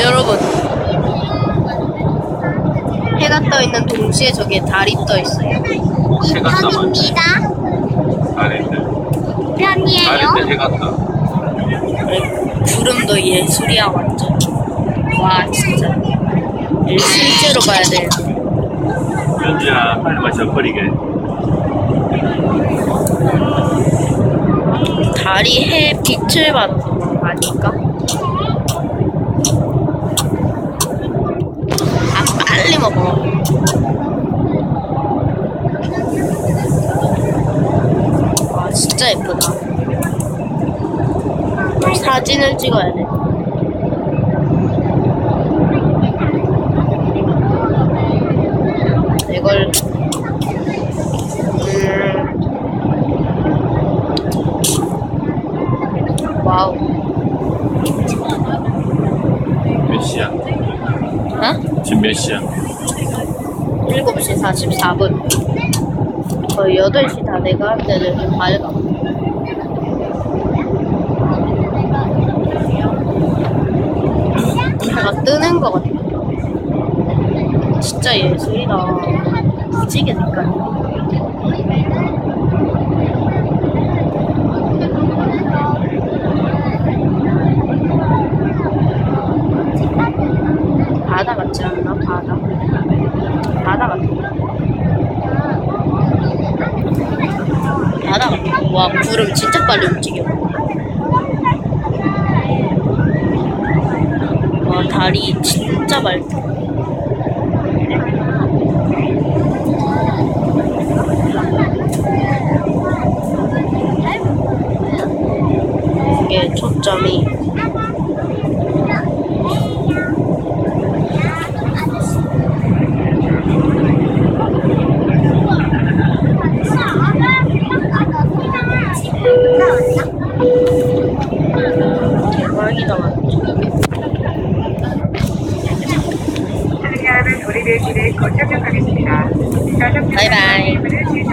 여러분 해가 떠 있는 동시에 저기에 달이 떠 있어요. 해가 떠 편입니다. 아닌데 편이에요. 아닌데 해가 떠 구름도 예술이야 완전. 와 진짜. 일 실제로 봐야 돼. 현지야 빨리 마셔 버리게 달이 해 빛을 받아서 아닐까? 아 빨리 먹어. 와 진짜 예쁘다. 사진을 찍어야 돼. 이걸 음, 와우. 몇 시야? 어? 지금 몇 시야? 7시 44분. 거의 8시 다 돼가는데도 좀 밝아. 해가 뜨는 것 같아. 진짜 예술이다. 무지개 색깔. 바다 같지 않나? 바다. 바다 같아. 바다 같아. 와, 구름 진짜 빨리 움직여. 와, 달이 진짜 맑다. 이게 초점이 대박이다 도리대길에 거착역하겠습니다. 바이바이.